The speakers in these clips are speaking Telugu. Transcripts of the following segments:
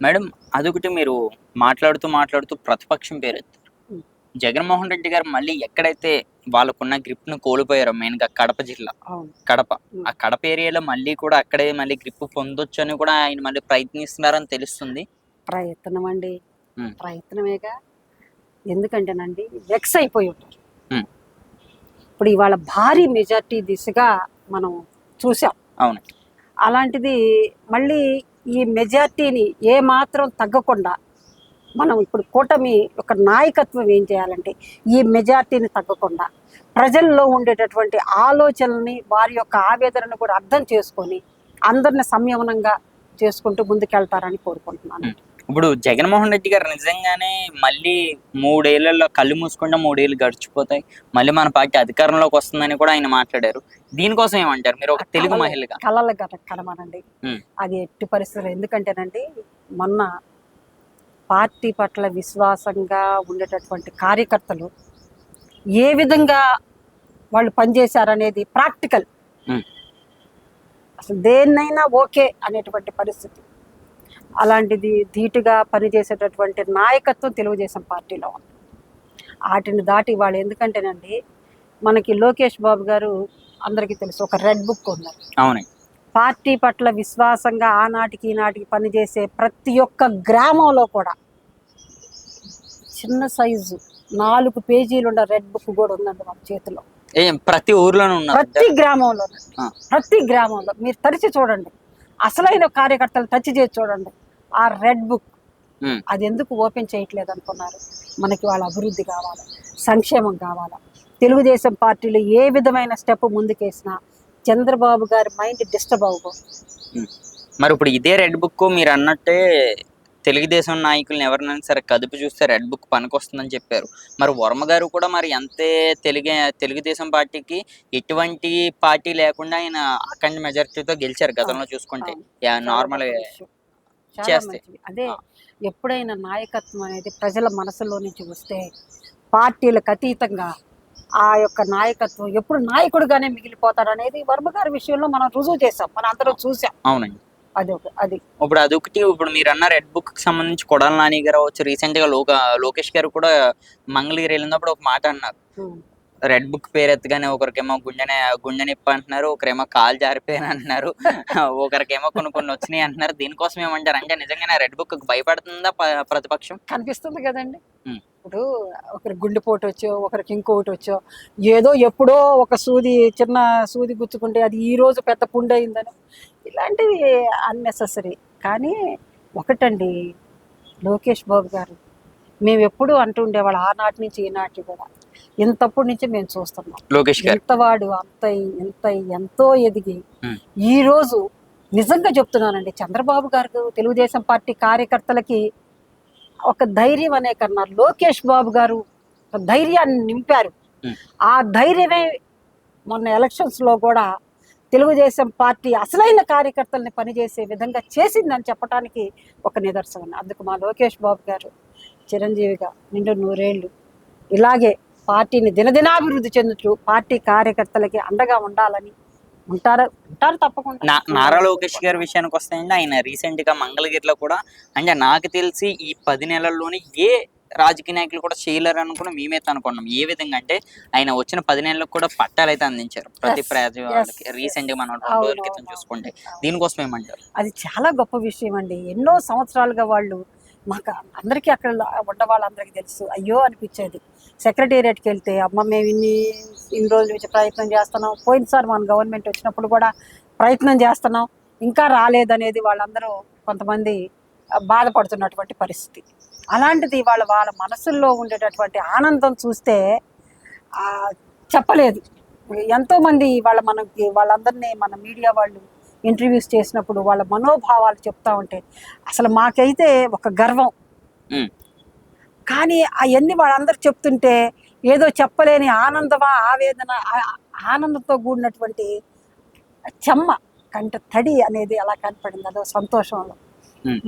మేడం అదొకటి మీరు మాట్లాడుతూ మాట్లాడుతూ ప్రతిపక్షం పేరు ఎత్తారు ఉం. జగన్మోహన్ రెడ్డి గారు మళ్ళీ ఎక్కడైతే వాళ్ళకున్న గ్రిప్ను కోల్పోయారో మెయిన్గా కడప జిల్లా. కడప. ఆ కడప ఏరియాలో మళ్ళీ కూడా అక్కడే మళ్ళీ గ్రిప్ పొందొచ్చు అని కూడా ఆయన మళ్ళీ ప్రయత్నిస్తున్నారని తెలుస్తుంది. ప్రయత్నం అండి. ప్రయత్నమేగా. ఎందుకంటేనండి వెక్స్ అయిపోయి ఉంటారు. ఇప్పుడు ఇవాళ భారీ మెజార్టీ దిశగా మనం చూసాం అవును. అలాంటిది మళ్ళీ ఈ మెజార్టీని ఏ మాత్రం తగ్గకుండా మనం ఇప్పుడు కూటమి ఒక నాయకత్వం ఏం చేయాలంటే ఈ మెజార్టీని తగ్గకుండా ప్రజల్లో ఉండేటటువంటి ఆలోచనల్ని వారి యొక్క ఆవేదనను కూడా అర్థం చేసుకొని అందరిని సంయమనంగా చేసుకుంటూ ముందుకెళ్తారని కోరుకుంటున్నాను. ఇప్పుడు జగన్మోహన్ రెడ్డి గారు నిజంగానే మళ్ళీ మూడేళ్ళలో కళ్ళు మూసుకుంటే మూడేళ్ళు గడిచిపోతాయి. మళ్ళీ మన పార్టీ అధికారంలోకి వస్తుందని కూడా ఆయన మాట్లాడారు. దీనికోసం ఏమంటారు? మీరు ఒక తెలుగు మహిళగా. గట కనమనండి. అది ఎట్టి పరిస్థితులు ఎందుకంటేనండి మొన్న పార్టీ పట్ల విశ్వాసంగా ఉండేటటువంటి కార్యకర్తలు ఏ విధంగా వాళ్ళు పనిచేశారనేది ప్రాక్టికల్. అసలు దేన్నైనా ఓకే అనేటువంటి పరిస్థితి. అలాంటిది ధీటుగా పనిచేసేటటువంటి నాయకత్వం తెలుగుదేశం పార్టీలో ఉంది. వాటిని దాటి వాళ్ళు ఎందుకంటేనండి మనకి లోకేష్ బాబు గారు అందరికీ తెలుసు ఒక రెడ్ బుక్ ఉన్నారు అవును పార్టీ పట్ల విశ్వాసంగా ఆనాటికి ఈనాటికి పనిచేసే ప్రతి ఒక్క గ్రామంలో కూడా చిన్న సైజు నాలుగు పేజీలు ఉన్న రెడ్ బుక్ కూడా ఉందండి మన చేతిలో. ప్రతి ఊర్లోనూ ప్రతి గ్రామంలో. ప్రతి గ్రామంలో. మీరు తరిచి చూడండి. అసలైన కార్యకర్తలు టచ్ చేసి చూడండి. ఆ రెడ్ బుక్. అది ఎందుకు ఓపెన్ చేయట్లేదు అనుకున్నారు? మనకి వాళ్ళ అభివృద్ధి కావాలి? సంక్షేమం కావాలా? తెలుగుదేశం పార్టీలో ఏ విధమైన స్టెప్ ముందుకేసినా చంద్రబాబు గారి మైండ్ డిస్టర్బ్ అవ్వదు. మరి ఇప్పుడు ఇదే రెడ్ బుక్ మీరు అన్నట్టే తెలుగుదేశం నాయకులను ఎవరినైనా సరే కదుపు చూస్తే రెడ్ బుక్ పనికొస్తుందని చెప్పారు. మరి వర్మ గారు కూడా మరి అంతే తెలుగు తెలుగుదేశం పార్టీకి ఎటువంటి పార్టీ లేకుండా ఆయన అఖండ మెజారిటీతో గెలిచారు గతంలో చూసుకుంటే. నార్మల్ చాలా గొప్ప విషయం. చాలా చేస్తే. మంచిది. అదే. ఎప్పుడైనా నాయకత్వం అనేది ప్రజల మనసులో నుంచి వస్తే పార్టీలకు అతీతంగా ఆ యొక్క నాయకత్వం ఎప్పుడు నాయకుడుగానే మిగిలిపోతారు అనేది వర్మ గారి విషయంలో మనం రుజువు చేసాం మనం అందరం చూసాం అవునండి అది అది ఇప్పుడు అదొకటి ఇప్పుడు మీరు అన్న రెడ్ బుక్కి సంబంధించి కొడాల నాని గారు వచ్చి రీసెంట్గా లోక లోకేష్ గారు కూడా మంగళగిరి వెళ్ళినప్పుడు ఒక మాట అన్నారు. రెడ్ బుక్ పేరు ఎత్తగానే ఒకరికేమో గుండెనే గుండె నొప్పి అంటున్నారు ఒకరేమో కాలు జారిపోయాను అంటున్నారు ఒకరికేమో కొన్ని కొన్ని వచ్చినాయి అంటున్నారు. దీనికోసం ఏమంటారు? అంటే నిజంగానే రెడ్ బుక్ భయపడుతుందా ప్రతిపక్షం? కనిపిస్తుంది కదండి. ఇప్పుడు ఒకరికి గుండెపోటు వచ్చో ఒకరికి ఇంకొకటి వచ్చో ఏదో ఎప్పుడో ఒక సూది చిన్న సూది గుచ్చుకుంటే అది ఈ రోజు పెద్ద పుండు అయిందని. ఇలాంటివి అన్నెసెసరీ కానీ ఒకటండి లోకేష్ బాబు గారు మేము ఎప్పుడూ అంటూ ఉండేవాళ్ళు ఆనాటి నుంచి ఈనాటి కూడా. ఇంతప్పటి నుంచి మేము చూస్తున్నాం లోకేష్ గారు ఎంతవాడు అంత ఎంత ఎంతో ఎదిగి. ఈ రోజు నిజంగా చెప్తున్నానండి చంద్రబాబు గారు తెలుగుదేశం పార్టీ కార్యకర్తలకి ఒక ధైర్యం అనే కన్నా లోకేష్ బాబు గారు ధైర్యాన్ని నింపారు. ఆ ధైర్యమే మొన్న ఎలక్షన్స్లో కూడా తెలుగుదేశం పార్టీ అసలైన కార్యకర్తల్ని పనిచేసే విధంగా చేసిందని చెప్పడానికి ఒక నిదర్శనం అందుకు మా లోకేష్ బాబు గారు చిరంజీవిగా నిండు నూరేళ్ళు ఇలాగే పార్టీని దినదినాభివృద్ధి చెందుతూ పార్టీ కార్యకర్తలకి అండగా ఉండాలని ఉంటారు. ఉంటారు తప్పకుండా. నారా లోకేష్ గారి విషయానికి వస్తాయండి ఆయన రీసెంట్గా మంగళగిరిలో కూడా అంటే నాకు తెలిసి ఈ పది నెలల్లోనే ఏ రాజకీయ నాయకులు కూడా చేయలేరు అనుకుని మేమైతే అనుకున్నాం ఏ విధంగా అంటే ఆయన వచ్చిన పది నెలలకు కూడా పట్టాలు అయితే అందించారు ప్రతి Yes, ప్రజ yes, రీసెంట్గా మనం రెండు రోజుల క్రితం చూసుకుంటే. దీనికోసం ఏమంటారు అది చాలా గొప్ప విషయం అండి ఎన్నో సంవత్సరాలుగా వాళ్ళు మాకు అందరికీ అక్కడ ఉన్న వాళ్ళందరికీ తెలుసు. అయ్యో అనిపించేది. సెక్రటేరియట్కి వెళ్తే అమ్మ మేము ఇన్ని ఇన్ని రోజుల నుంచి ప్రయత్నం చేస్తున్నాం. పోయినసారి మన గవర్నమెంట్ వచ్చినప్పుడు కూడా ప్రయత్నం చేస్తున్నాం. ఇంకా రాలేదనేది వాళ్ళందరూ కొంతమంది బాధపడుతున్నటువంటి పరిస్థితి. అలాంటిది వాళ్ళ వాళ్ళ మనసుల్లో ఉండేటటువంటి ఆనందం చూస్తే చెప్పలేదు. ఎంతోమంది వాళ్ళ మనకి వాళ్ళందరినీ మన మీడియా వాళ్ళు ఇంటర్వ్యూస్ చేసినప్పుడు వాళ్ళ మనోభావాలు చెప్తా ఉంటే అసలు మాకైతే ఒక గర్వం. కానీ అవన్నీ వాళ్ళందరూ చెప్తుంటే ఏదో చెప్పలేని ఆనందమా ఆవేదన ఆనందంతో కూడినటువంటి చెమ్మ కంట తడి అనేది అలా కనపడింది అదో సంతోషంలో.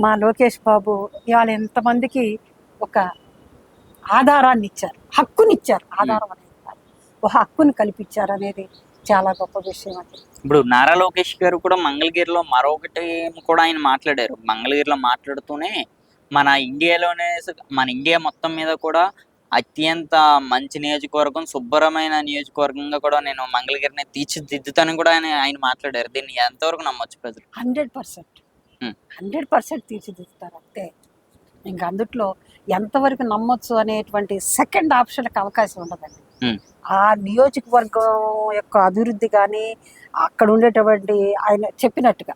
మా లోకేష్ బాబు ఇవాళ ఎంతమందికి ఒక ఆధారాన్ని ఇచ్చారు హక్కునిచ్చారు ఆధారం అనేది. ఒక హక్కుని కల్పించారు అనేది చాలా గొప్ప విషయం అండి ఇప్పుడు నారా లోకేష్ గారు కూడా మంగళగిరిలో మరొకటి కూడా ఆయన మాట్లాడారు. మంగళగిరిలో మాట్లాడుతూనే మన ఇండియాలోనే మన ఇండియా మొత్తం మీద కూడా అత్యంత మంచి నియోజకవర్గం శుభ్రమైన నియోజకవర్గంగా కూడా నేను మంగళగిరిని తీర్చిదిద్దుతానని కూడా ఆయన ఆయన మాట్లాడారు. దీన్ని ఎంతవరకు నమ్మొచ్చు ప్రజలు? Hundred percent. హండ్రెడ్ పర్సెంట్ తీర్చిదిద్దుతారు అంతే. ఇంకా అందుట్లో ఎంతవరకు నమ్మొచ్చు అనేటువంటి సెకండ్ ఆప్షన్కి అవకాశం ఉండదండి. ఆ నియోజకవర్గం యొక్క అభివృద్ధి కానీ అక్కడ ఉండేటువంటి ఆయన చెప్పినట్టుగా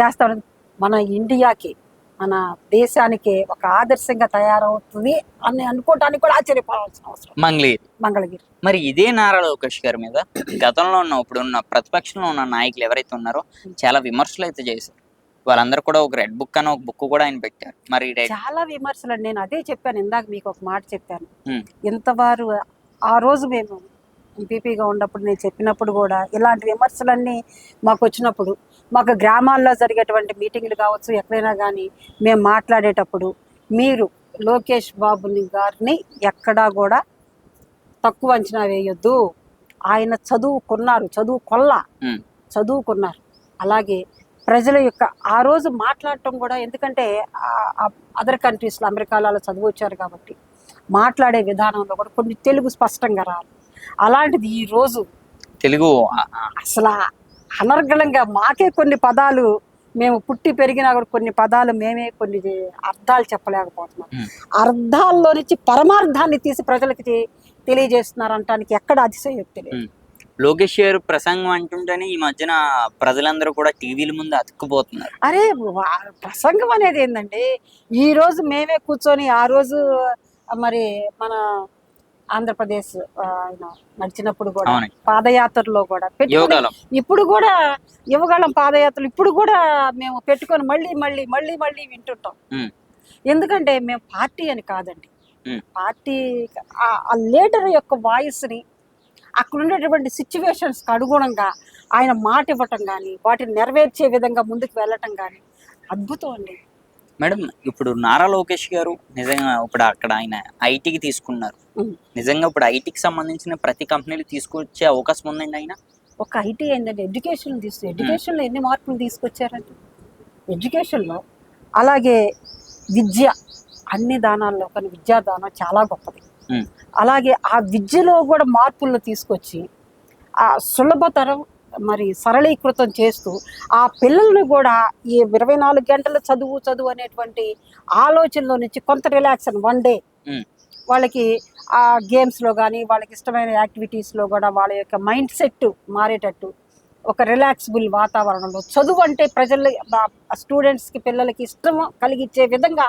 చేస్తామని మన ఇండియాకి మన దేశానికి ఒక ఆదర్శంగా తయారవుతుంది అని అనుకోవటానికి కూడా ఆశ్చర్యపోవాల్సిన అవసరం మంగళగిరి. మంగళగిరి. మరి ఇదే నారా లోకేష్ గారి మీద గతంలో ఉన్న ఇప్పుడు ఉన్న ప్రతిపక్షంలో ఉన్న నాయకులు ఎవరైతే ఉన్నారో చాలా విమర్శలు అయితే చేశారు. వాళ్ళందరూ కూడా ఒక రెడ్ బుక్ అని ఒక బుక్ కూడా ఆయన పెట్టారు. మరి చాలా విమర్శలు. నేను అదే చెప్పాను. ఇందాక మీకు ఒక మాట చెప్పాను. ఇంతవారు ఆ రోజు మేము ఎంపీపీగా ఉన్నప్పుడు నేను చెప్పినప్పుడు కూడా ఇలాంటి విమర్శలన్నీ మాకు వచ్చినప్పుడు మాకు గ్రామాల్లో జరిగేటువంటి మీటింగ్లు కావచ్చు ఎక్కడైనా కానీ మేము మాట్లాడేటప్పుడు మీరు లోకేష్ బాబుని గారిని ఎక్కడా కూడా తక్కువ అంచనా వేయొద్దు ఆయన చదువుకున్నారు చదువు కొల్ల. చదువుకున్నారు అలాగే ప్రజల యొక్క ఆ రోజు మాట్లాడటం కూడా ఎందుకంటే అదర్ కంట్రీస్లో అమెరికాలో చదువు వచ్చారు కాబట్టి మాట్లాడే విధానంలో కూడా కొన్ని తెలుగు స్పష్టంగా రాదు. అలాంటిది ఈ రోజు తెలుగు అసలు అనర్గళంగా మాకే కొన్ని పదాలు మేము పుట్టి పెరిగినా కూడా కొన్ని పదాలు మేమే కొన్ని అర్థాలు చెప్పలేకపోతున్నాం. అర్థాల్లో నుంచి పరమార్థాన్ని తీసి ప్రజలకి తె- తెలియజేస్తున్నారు అంటానికి ఎక్కడ అతిశయోక్తి లేదు. Hmm. లోకేష్ గారు ప్రసంగం అంటుంటేనే ఈ మధ్యన ప్రజలందరూ కూడా టీవీల ముందు అతుక్కుపోతున్నారు. అరే ప్రసంగం అనేది ఏంటండి ఈ రోజు మేమే కూర్చొని ఆ రోజు మరి మన ఆంధ్రప్రదేశ్ ఆయన నడిచినప్పుడు కూడా పాదయాత్రలో కూడా పెట్టుకొని యోగాలం. ఇప్పుడు కూడా యువగాళం పాదయాత్రలు ఇప్పుడు కూడా మేము పెట్టుకొని మళ్ళీ మళ్ళీ మళ్ళీ మళ్ళీ వింటుంటాం. ఎందుకంటే మేము పార్టీ అని కాదండి. పార్టీ ఆ- ఆ లీడర్ యొక్క వాయిస్ని అక్కడ ఉండేటువంటి సిచ్యువేషన్స్కి అనుగుణంగా ఆయన మాట ఇవ్వటం కానీ వాటిని నెరవేర్చే విధంగా ముందుకు వెళ్ళటం కానీ అద్భుతం అండి. మేడం ఇప్పుడు నారా లోకేష్ గారు నిజంగా ఇప్పుడు అక్కడ ఆయన ఐటీకి తీసుకున్నారు. నిజంగా ఇప్పుడు ఐటీకి సంబంధించిన ప్రతి కంపెనీలు తీసుకొచ్చే అవకాశం ఉందండి ఆయన ఒక ఐటీ ఏంటంటే ఎడ్యుకేషన్ తీసుకు ఎడ్యుకేషన్లో ఎన్ని మార్పులు తీసుకొచ్చారండి ఎడ్యుకేషన్లో అలాగే విద్య అన్ని దానాల్లో కానీ విద్యా దానం చాలా గొప్పది. అలాగే ఆ విద్యలో కూడా మార్పులను తీసుకొచ్చి ఆ సులభతరం మరి సరళీకృతం చేస్తూ ఆ పిల్లల్ని కూడా ఈ ఇరవై నాలుగు గంటల చదువు చదువు అనేటువంటి ఆలోచనలో నుంచి కొంత రిలాక్షన్ వన్ డే. వాళ్ళకి ఆ గేమ్స్లో కానీ వాళ్ళకి ఇష్టమైన యాక్టివిటీస్లో కూడా వాళ్ళ యొక్క మైండ్ సెట్ మారేటట్టు ఒక రిలాక్సిబుల్ వాతావరణంలో చదువు అంటే ప్రజల స్టూడెంట్స్కి పిల్లలకి ఇష్టం కలిగించే విధంగా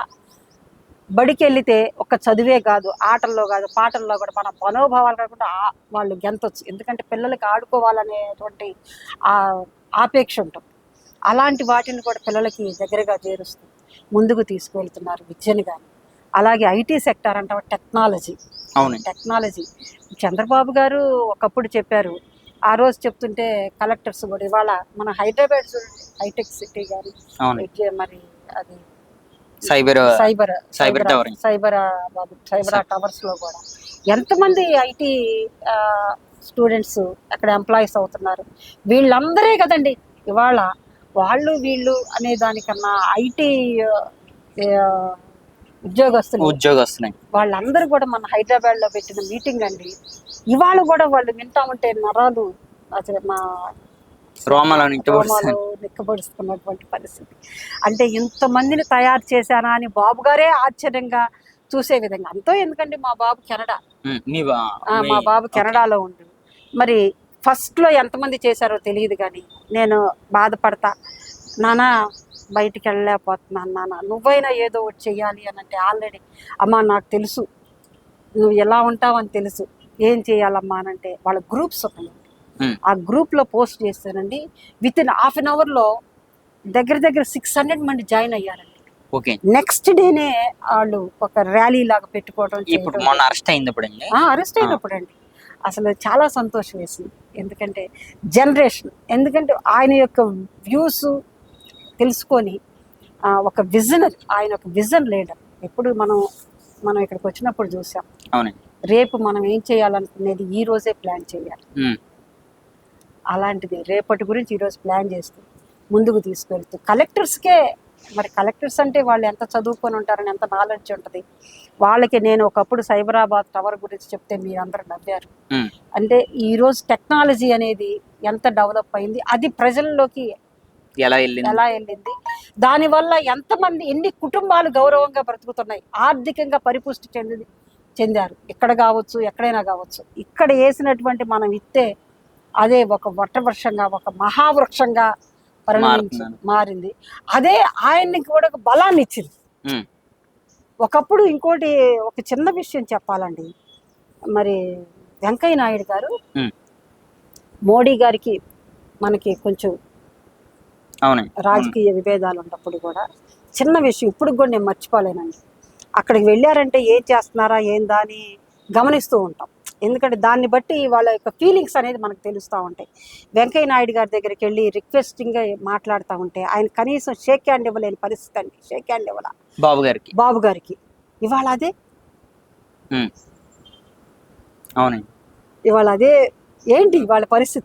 బడికి వెళితే ఒక చదువే కాదు ఆటల్లో కాదు పాటల్లో కూడా మన మనోభావాలు కాకుండా వాళ్ళు గెంతొచ్చు ఎందుకంటే పిల్లలకి ఆడుకోవాలనేటువంటి ఆ ఆపేక్ష ఉంటుంది. అలాంటి వాటిని కూడా పిల్లలకి దగ్గరగా చేరుస్తూ ముందుకు తీసుకువెళ్తున్నారు విద్యను కానీ అలాగే ఐటీ సెక్టార్ అంటే టెక్నాలజీ. టెక్నాలజీ. చంద్రబాబు గారు ఒకప్పుడు చెప్పారు ఆ రోజు చెప్తుంటే కలెక్టర్స్ కూడా ఇవాళ మన హైదరాబాద్ హైటెక్ సిటీ కానీ మరి అది cyber cyber cyber towering. Cyber cyber టవర్స్లో కూడా. ఎంతమంది ఐటీ స్టూడెంట్స్ అక్కడ ఎంప్లాయీస్ అవుతున్నారు? వీళ్ళందరే కదండి. ఇవాళ వాళ్ళు వీళ్ళు అనే దానికన్నా ఐటీ ఉద్యోగస్తులు ఉద్యోగస్తున్నాయి వాళ్ళందరూ కూడా మన హైదరాబాద్లో పెట్టిన మీటింగ్ అండి. ఇవాళ కూడా వాళ్ళు వింటా ఉంటే నరాలు అసలు మా రోమాలో రోమాలు నిక్కబడుస్తున్నటువంటి పరిస్థితి. అంటే ఇంతమందిని తయారు చేశానా అని బాబు గారే ఆశ్చర్యంగా చూసే విధంగా. అంతో ఎందుకంటే మా బాబు కెనడా? మీ బాబు కెనడాలో ఉండు. మరి ఫస్ట్లో ఎంతమంది చేశారో తెలియదు కానీ నేను బాధపడతా. నాన్న బయటికి వెళ్ళలేకపోతున్నాను నాన్న నువ్వైనా ఏదో ఒకటి చెయ్యాలి అని అంటే ఆల్రెడీ అమ్మా నాకు తెలుసు. నువ్వు ఎలా ఉంటావని తెలుసు. ఏం చేయాలమ్మా అని అంటే వాళ్ళ గ్రూప్స్ ఉన్నాయి. Hmm. ఆ గ్రూప్లో పోస్ట్ చేస్తానండి విత్ ఇన్ హాఫ్ అన్ అవర్లో దగ్గర దగ్గర సిక్స్ హండ్రెడ్ మంది జాయిన్ అయ్యారండి. ఓకే నెక్స్ట్ డేనే వాళ్ళు ఒక ర్యాలీ లాగా పెట్టుకోవడం ఇప్పుడు. మొన్న అరెస్ట్ అండి అరెస్ట్ అయినప్పుడు అండి అసలు చాలా సంతోషం వేసింది. ఎందుకంటే జనరేషన్ ఎందుకంటే ఆయన యొక్క వ్యూస్ తెలుసుకొని ఒక విజనర్ ఆయన ఒక విజన్ లీడర్ ఎప్పుడు మనం మనం ఇక్కడికి వచ్చినప్పుడు చూసాం. రేపు మనం ఏం చేయాలనుకునేది ఈ రోజే ప్లాన్ చేయాలి. ఉమ్. అలాంటిది. రేపటి గురించి ఈరోజు ప్లాన్ చేస్తూ ముందుకు తీసుకెళ్తూ కలెక్టర్స్కే మరి కలెక్టర్స్ అంటే వాళ్ళు ఎంత చదువుకొని ఉంటారని ఎంత నాలెడ్జ్ ఉంటుంది. వాళ్ళకి నేను ఒకప్పుడు సైబరాబాద్ టవర్ గురించి చెప్తే మీరందరూ నవ్వారు. అంటే ఈరోజు టెక్నాలజీ అనేది ఎంత డెవలప్ అయింది అది ప్రజల్లోకి ఎలా వెళ్ళింది? ఎలా వెళ్ళింది? దానివల్ల ఎంతమంది ఎన్ని కుటుంబాలు గౌరవంగా బ్రతుకుతున్నాయి ఆర్థికంగా పరిపుష్టి చెంది చెందారు. ఇక్కడ కావచ్చు ఎక్కడైనా కావచ్చు. ఇక్కడ వేసినటువంటి మనం ఇత్తే అదే ఒక వటవృక్షంగా ఒక మహావృక్షంగా పరిణమించి. మారింది. అదే ఆయన్ని కూడా ఒక బలాన్ని ఇచ్చింది. ఒకప్పుడు ఇంకోటి ఒక చిన్న విషయం చెప్పాలండి. మరి వెంకయ్య నాయుడు గారు. మోడీ గారికి మనకి కొంచెం రాజకీయ విభేదాలు ఉన్నప్పుడు కూడా చిన్న విషయం ఇప్పుడు కూడా నేను మర్చిపోలేనండి. అక్కడికి వెళ్ళారంటే ఏం చేస్తున్నారా ఏందా అని గమనిస్తూ ఉంటాం. ఎందుకంటే దాన్ని బట్టి వాళ్ళ యొక్క ఫీలింగ్స్ అనేది మనకు తెలుస్తూ ఉంటాయి. వెంకయ్య నాయుడు గారి దగ్గరికి వెళ్ళి రిక్వెస్టింగ్గా మాట్లాడుతూ ఉంటే ఆయన కనీసం షేక్ హ్యాండ్ ఇవ్వలేని పరిస్థితి అండి షేక్ హ్యాండ్ ఇవ్వాల? బాబు గారికి. బాబు గారికి. ఇవాళ అదే. అవునండి. ఇవాళ అదే? ఏంటి వాళ్ళ పరిస్థితి?